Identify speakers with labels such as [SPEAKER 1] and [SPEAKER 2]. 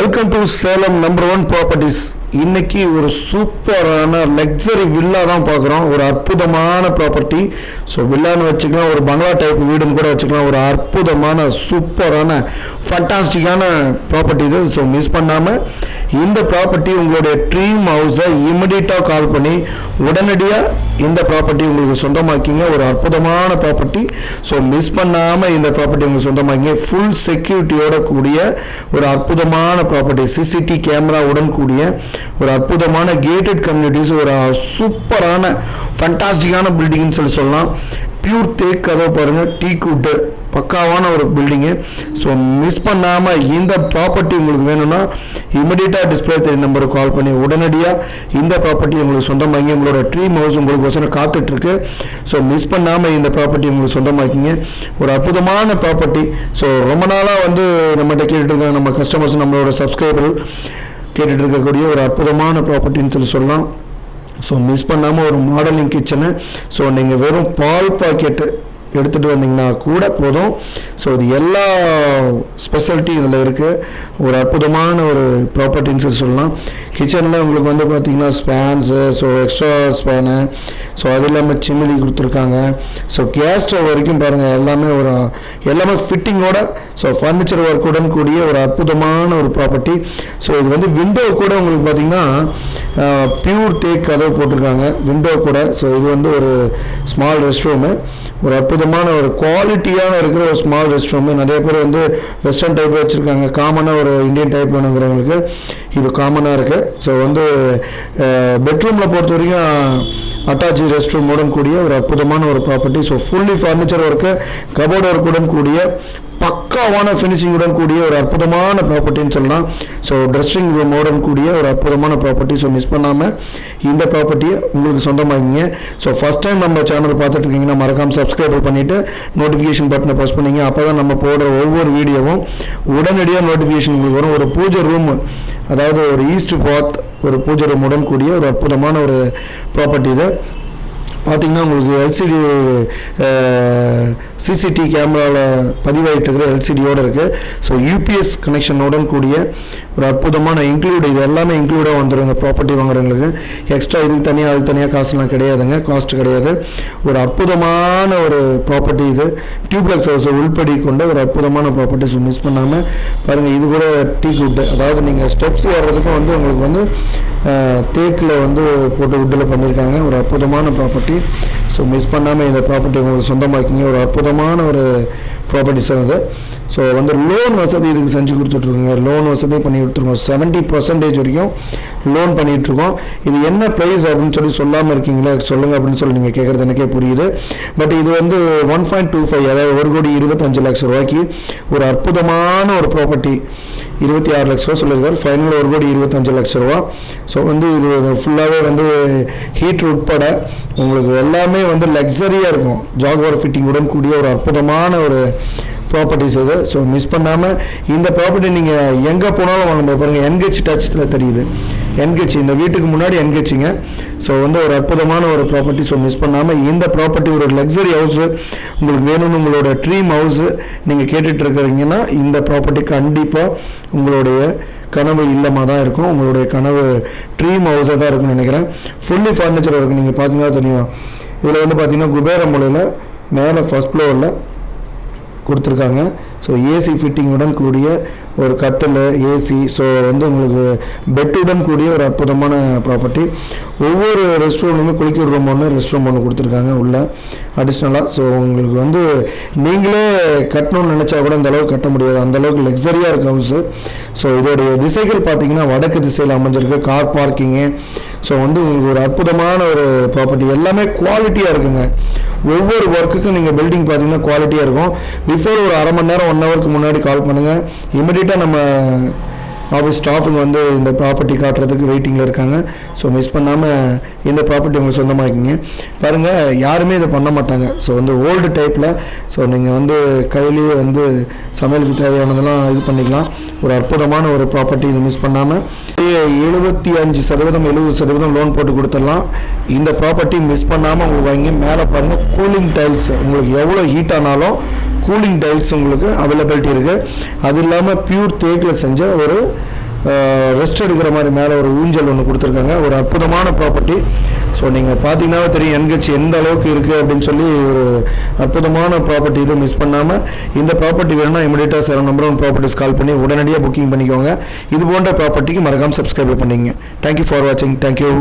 [SPEAKER 1] Welcome to Salem number one properties இன்னைக்கு ஒரு சூப்பரான லக்ஸரி வில்லா தான் பார்க்குறோம். ஒரு அற்புதமான ப்ராப்பர்ட்டி ஸோ வில்லான்னு வச்சுக்கலாம் ஒரு பங்களா டைப் வீடுன்னு கூட வச்சுக்கலாம். ஒரு அற்புதமான சூப்பரான ஃபண்டாஸ்டிக்கான ப்ராப்பர்ட்டி இது. ஸோ மிஸ் பண்ணாமல் இந்த ப்ராப்பர்ட்டி உங்களுடைய ட்ரீம் ஹவுஸை இமிடியட்டாக கால் பண்ணி உடனடியாக இந்த ப்ராப்பர்ட்டி உங்களுக்கு சொந்தமாக்கிங்க. ஒரு அற்புதமான ப்ராப்பர்ட்டி ஸோ மிஸ் பண்ணாமல் இந்த ப்ராப்பர்ட்டி உங்களுக்கு சொந்தமாக்கிங்க. ஃபுல் செக்யூரிட்டியோட கூடிய ஒரு அற்புதமான ப்ராப்பர்ட்டி சிசிடி கேமராவுடன் கூடிய ஒரு அற்புதமான கேட்டட் கம்யூனிட்டிஸ் ஒரு சூப்பரான ஃபண்டாஸ்டிக்கான பில்டிங்னு சொல்லி சொல்லலாம். பியூர் தேக் கதவை பாருங்கள் டீ கூட்டு பக்காவான ஒரு பில்டிங்கு ஸோ மிஸ் பண்ணாமல் இந்த ப்ராப்பர்ட்டி உங்களுக்கு வேணும்னா இமிடியேட்டாக டிஸ்பிளே தெரிய நம்பருக்கு கால் பண்ணி உடனடியாக இந்த ப்ராப்பர்ட்டி உங்களுக்கு சொந்தமாக்கி உங்களோட ட்ரீம் ஹவுஸ் உங்களுக்கு வசனம் காத்துட்ருக்கு. ஸோ மிஸ் பண்ணாமல் இந்த ப்ராப்பர்ட்டி உங்களுக்கு சொந்தமாக்கிங்க. ஒரு அற்புதமான ப்ராப்பர்ட்டி ஸோ ரொம்ப நாளாக வந்து நம்ம கேட்டுட்டு இருக்காங்க நம்ம கஸ்டமர்ஸ் நம்மளோட சப்ஸ்கிரைபர்கள் கேட்டுட்டு இருக்கக்கூடிய ஒரு அற்புதமான ப்ராப்பர்ட்டின்னு சொல்லி சொல்லலாம். ஸோ மிஸ் பண்ணாமல் ஒரு மாடலிங் கிச்சனு ஸோ நீங்கள் வெறும் பால் பாக்கெட்டு எடுத்துகிட்டு வந்தீங்கன்னா கூட போதும். ஸோ இது எல்லா ஸ்பெஷாலிட்டி இதில் இருக்குது ஒரு அற்புதமான ஒரு ப்ராப்பர்ட்டின்னு சொல்லி சொல்லலாம். கிச்சனில் உங்களுக்கு வந்து பார்த்திங்கன்னா spans so extra span so அது இல்லாமல் சிம்மிலி கொடுத்துருக்காங்க. ஸோ கேஸ் ஸ்டவ் வரைக்கும் பாருங்கள் எல்லாமே ஒரு எல்லாமே ஃபிட்டிங்கோட ஸோ ஃபர்னிச்சர் ஒர்க்குடன் கூடிய ஒரு அற்புதமான ஒரு ப்ராப்பர்ட்டி ஸோ இது வந்து விண்டோ கூட உங்களுக்கு பார்த்தீங்கன்னா பியூர் தேக் கதவு போட்டிருக்காங்க விண்டோ கூட. ஸோ இது வந்து ஒரு ஸ்மால் ரெஸ்ட் ரூமு ஒரு அற்புதமான ஒரு குவாலிட்டியான இருக்கிற ஒரு ஸ்மால் ரெஸ்ட் ரூமு நிறைய பேர் வந்து வெஸ்டர்ன் டைப் வச்சுருக்காங்க. காமனாக ஒரு இந்தியன் டைப் வேணுங்கிறவங்களுக்கு இது காமனாக இருக்குது ஸோ வந்து பெட்ரூமில் பொறுத்த வரைக்கும் அட்டாச்சி ரெஸ்ட் ரூமுடன் கூடிய ஒரு அற்புதமான ஒரு property so fully furniture work cupboard ஒர்க்குடன் கூடிய பக்காவான ஃபினிஷிங்குடன் கூடிய ஒரு அற்புதமான ப்ராப்பர்ட்டின்னு சொல்லலாம். ஸோ ட்ரெஸ்ஸிங் ரூமோடன் கூடிய ஒரு அற்புதமான ப்ராப்பர்ட்டி ஸோ மிஸ் பண்ணாமல் இந்த ப்ராப்பர்ட்டியை உங்களுக்கு சொந்தமாகிங்க ஸோ ஃபஸ்ட் டைம் நம்ம சேனல் பார்த்துட்டு இருக்கீங்கன்னா மறக்காமல் சப்ஸ்கிரைப் பண்ணிவிட்டு நோட்டிஃபிகேஷன் பட்டனை ப்ரெஸ் பண்ணிங்க. அப்போ தான் நம்ம போடுற ஒவ்வொரு வீடியோவும் உடனடியாக நோட்டிஃபிகேஷன் உங்களுக்கு வரும். ஒரு பூஜை ரூம் அதாவது ஒரு ஈஸ்ட் பாத் ஒரு பூஜை ரூமுடன் கூடிய ஒரு அற்புதமான ஒரு ப்ராப்பர்ட்டி இது பார்த்தீங்கன்னா உங்களுக்கு எல்சிடி சிசிடி கேமராவில் பதிவாகிட்டு எல்சிடியோடு இருக்குது ஸோ யூபிஎஸ் கனெக்ஷனோட கூடிய ஒரு அற்புதமான இன்க்ளூட் இது எல்லாமே இன்க்ளூடாக வந்துடுங்க ப்ராப்பர்ட்டி வாங்குறவங்களுக்கு. எக்ஸ்ட்ரா இதுக்கு தனியாக அதுக்கு தனியாக காசுலாம் கிடையாதுங்க. காஸ்ட் கிடையாது. ஒரு அற்புதமான ஒரு ப்ராப்பர்ட்டி இது. டியூப்ளெக்ஸ் ஹவுஸை உள்படி கொண்ட ஒரு அற்புதமான ப்ராப்பர்ட்டி ஸோ மிஸ் பண்ணாமல் பாருங்கள் இது கூட டீ குட்டு அதாவது நீங்கள் ஸ்டெப்ஸ் ஏறுறதுக்கும் வந்து உங்களுக்கு வந்து தேக்கில் வந்து போட்டு உட்டில் பண்ணியிருக்காங்க ஒரு அற்புதமான ப்ராப்பர்ட்டி ஸோ மிஸ் பண்ணாமல் இந்த ப்ராப்பர்ட்டி உங்களுக்கு சொந்தமாக்கிங்க ஒரு அற்புதமான ஒரு ப்ராப்பர்ட்டிஸ் அது. ஸோ வந்து லோன் வசதி இதுக்கு செஞ்சு கொடுத்துட்ருக்கோங்க. லோன் வசதி பண்ணி கொடுத்துருக்கோம் செவன்ட்டி பர்சன்டேஜ் வரைக்கும் லோன் பண்ணிகிட்ருக்கோம் இது என்ன ப்ரைஸ் அப்படின்னு சொல்லி சொல்லாமல் இருக்கீங்களா? சொல்லுங்கள் அப்படின்னு சொல்லி நீங்கள் கேட்குறது எனக்கே புரியுது. பட் இது வந்து ஒன் பாயிண்ட் டூ ஃபைவ் அதாவது ஒரு கோடி இருபத்தஞ்சு லட்சம் ரூபாய்க்கு ஒரு அற்புதமான ஒரு ப்ராப்பர்ட்டி இருபத்தி ஆறு லட்ச ரூபா சொல்லியிருக்காரு. ஃபைனல் ஒரு கோடி இருபத்தஞ்சு லட்ச ரூபா. ஸோ வந்து இது ஃபுல்லாகவே வந்து ஹீட் உட்பட உங்களுக்கு எல்லாமே வந்து லக்ஸரியாக இருக்கும். ஜாகுவார் ஃபிட்டிங்குடன் கூடிய ஒரு அற்புதமான ஒரு ப்ராப்பர்ட்டிஸ் இது ஸோ மிஸ் பண்ணாமல் இந்த ப்ராப்பர்ட்டி நீங்கள் எங்கே போனாலும் வாங்க முடியாது. பாருங்கள் என்கெச் டச்சில் தெரியுது. என்கெச் இந்த வீட்டுக்கு முன்னாடி என்கெச்சிங்க ஸோ வந்து ஒரு அற்புதமான ஒரு ப்ராப்பர்ட்டி ஸோ மிஸ் பண்ணாமல் இந்த ப்ராப்பர்ட்டி ஒரு லக்ஸரி ஹவுஸு உங்களுக்கு வேணும்னு உங்களோட ட்ரீம் ஹவுஸு நீங்கள் கேட்டுட்டு இருக்கிறீங்கன்னா இந்த ப்ராப்பர்ட்டி கண்டிப்பாக உங்களுடைய கனவு இல்லமாக தான் இருக்கும். உங்களுடைய கனவு ட்ரீம் ஹவுஸாக தான் இருக்கும்னு நினைக்கிறேன். ஃபுல்லி ஃபர்னிச்சர் இருக்குது நீங்கள் பார்த்தீங்கன்னா தெரியும். இதில் வந்து பார்த்தீங்கன்னா குபேர மூலையில் மேலே ஃபஸ்ட் ஃப்ளோரில் கொடுத்துருக்காங்க. ஸோ ஏசி ஃபிட்டிங்குடன் கூடிய ஒரு கட்டில் ஏசி ஸோ வந்து உங்களுக்கு பெட்டுடன் கூடிய ஒரு அற்புதமான ப்ராப்பர்ட்டி ஒவ்வொரு ரெஸ்ட் ரூம்லையுமே குளிக்கிற ரூம் ஒன்று ரெஸ்ட் ரூம் ஒன்று கொடுத்துருக்காங்க உள்ள. அடிஷ்னலாக ஸோ உங்களுக்கு வந்து நீங்களே கட்டணும்னு நினச்சா கூட அந்த அளவுக்கு கட்ட முடியாது. அந்த அளவுக்கு லக்ஸரியாக இருக்குது ஹவுஸு ஸோ இதோடைய திசைகள் பார்த்தீங்கன்னா வடக்கு திசையில் அமைஞ்சிருக்கு. கார் பார்க்கிங்கு ஸோ வந்து உங்களுக்கு ஒரு அற்புதமான ஒரு ப்ராப்பர்ட்டி எல்லாமே குவாலிட்டியாக இருக்குங்க. ஒவ்வொரு ஒர்க்குக்கும் நீங்கள் பில்டிங் பார்த்தீங்கன்னா குவாலிட்டியாக இருக்கும். பிஃபோர் ஒரு அரை மணி நேரம் ஒன் ஹவருக்கு முன்னாடி கால் பண்ணுங்கள் இமிடியட்டாக நம்ம ஆஃபீஸ் ஸ்டாஃபுங்க வந்து இந்த ப்ராப்பர்ட்டி காட்டுறதுக்கு வெயிட்டிங்கில் இருக்காங்க. ஸோ மிஸ் பண்ணாமல் இந்த ப்ராப்பர்ட்டி உங்களுக்கு சொந்தமாக்கிங்க. பாருங்கள் யாருமே இதை பண்ண மாட்டாங்க. ஸோ வந்து ஓல்டு டைப்பில் ஸோ நீங்கள் வந்து கையிலேயே வந்து சமையலுக்கு தேவையானதெல்லாம் இது பண்ணிக்கலாம். ஒரு அற்புதமான ஒரு ப்ராப்பர்ட்டி இதை மிஸ் பண்ணாமல் எழுபத்தி அஞ்சு சதவீதம் எழுபது சதவீதம் லோன் போட்டு கொடுத்துடலாம். இந்த ப்ராப்பர்ட்டி மிஸ் பண்ணாமல் உங்களுக்கு வாங்கி மேலே பாருங்கள் கூலிங் டைல்ஸ் உங்களுக்கு எவ்வளோ ஹீட் ஆனாலும் கூலிங் டைல்ஸ் உங்களுக்கு அவைலபிலிட்டி இருக்குது அது இல்லாமல் பியூர் தேக்கில் செஞ்ச ஒரு ரெஸ்ட் எடுக்கிற மாதிரி மேலே ஒரு ஊஞ்சல் ஒன்று கொடுத்துருக்காங்க. ஒரு அற்புதமான ப்ராப்பர்ட்டி ஸோ நீங்கள் பார்த்தீங்கன்னா தெரியும் என்ஹெச் எந்த அளவுக்கு இருக்குது அப்படின்னு சொல்லி ஒரு அற்புதமான ப்ராப்பர்ட்டி இதை மிஸ் பண்ணாமல் இந்த ப்ராப்பர்ட்டி வேணும்னா இமிடியேட்டாக seven number one properties call பண்ணி உடனடியாக புக்கிங் பண்ணிக்கோங்க. இது போன்ற ப்ராப்பர்ட்டிக்கு மறக்காமல் சப்ஸ்கிரைப் பண்ணிங்க தேங்க்யூ ஃபார் வாட்சிங் தேங்க்யூ